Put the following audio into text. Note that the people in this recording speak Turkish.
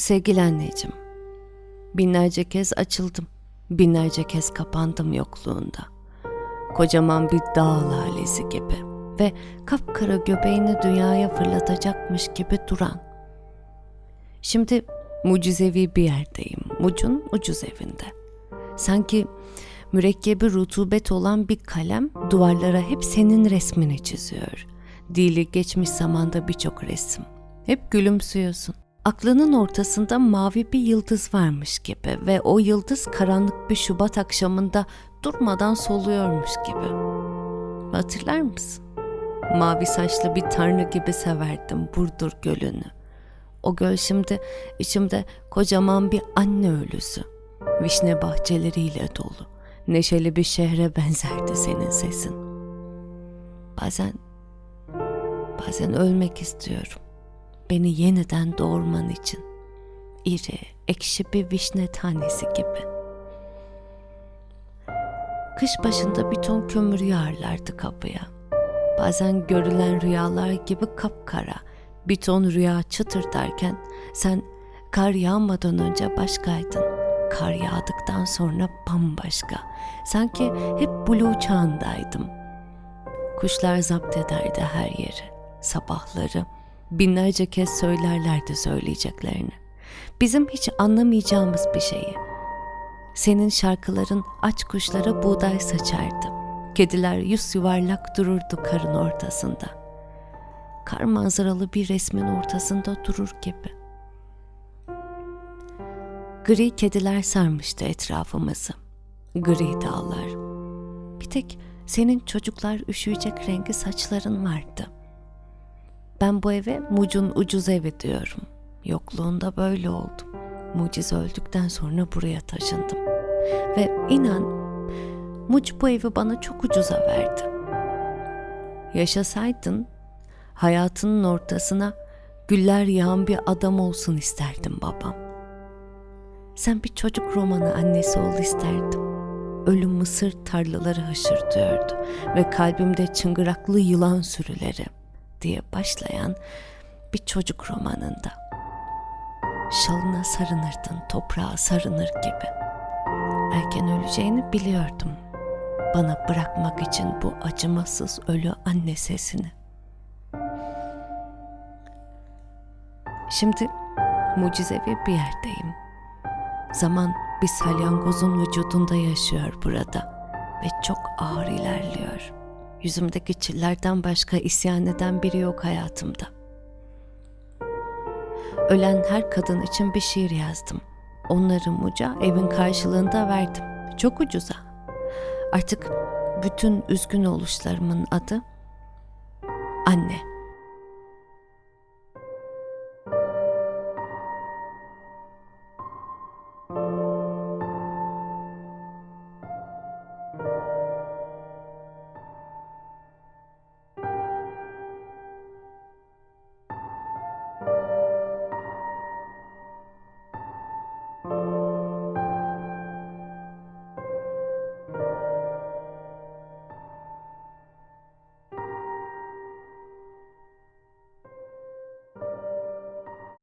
Sevgili anneciğim, binlerce kez açıldım, binlerce kez kapandım yokluğunda. Kocaman bir dağ lalesi gibi ve kapkara göbeğini dünyaya fırlatacakmış gibi duran. Şimdi mucizevi bir yerdeyim, Muc'un ucuz evinde. Sanki mürekkebi rutubet olan bir kalem duvarlara hep senin resmini çiziyor. Dili geçmiş zamanda birçok resim. Hep gülümsüyorsun. Aklının ortasında mavi bir yıldız varmış gibi ve o yıldız karanlık bir Şubat akşamında durmadan soluyormuş gibi. Hatırlar mısın? Mavi saçlı bir tanrı gibi severdim Burdur Gölü'nü. O göl şimdi içimde kocaman bir anne ölüsü. Vişne bahçeleriyle dolu. Neşeli bir şehre benzerdi senin sesin. Bazen, bazen ölmek istiyorum. Beni yeniden doğurman için. İri, ekşi bir vişne tanesi gibi. Kış başında bir ton kömür yağarlardı kapıya. Bazen görülen rüyalar gibi kapkara, bir ton rüya çıtır derken sen kar yağmadan önce başkaydın. Kar yağdıktan sonra bambaşka. Sanki hep blue çağındaydım. Kuşlar zapt ederdi her yeri. Sabahları binlerce kez söylerlerdi söyleyeceklerini. Bizim hiç anlamayacağımız bir şeyi. Senin şarkıların aç kuşlara buğday saçardı. Kediler yüz yuvarlak dururdu karın ortasında. Kar manzaralı bir resmin ortasında durur gibi. Gri kediler sarmıştı etrafımızı. Gri dağlar. Bir tek senin çocuklar üşüyecek rengi saçların vardı. Ben bu eve Muc'un ucuz evi diyorum. Yokluğunda böyle oldum. Muciz öldükten sonra buraya taşındım. Ve inan Muc bu evi bana çok ucuza verdi. Yaşasaydın hayatının ortasına güller yağan bir adam olsun isterdim babam. Sen bir çocuk romanı annesi ol isterdim. Ölüm mısır tarlaları hışırtıyordu ve kalbimde çıngıraklı yılan sürüleri diye başlayan bir çocuk romanında. Şalına sarınırdın, toprağa sarınır gibi. Erken öleceğini biliyordum. Bana bırakmak için bu acımasız ölü anne sesini. Şimdi mucizevi bir yerdeyim. Zaman bir salyangozun vücudunda yaşıyor burada ve çok ağır ilerliyor. Yüzümdeki çillerden başka isyan eden biri yok hayatımda. Ölen her kadın için bir şiir yazdım. Onları Muca evin karşılığında verdim. Çok ucuza. Artık bütün üzgün oluşlarımın adı anne.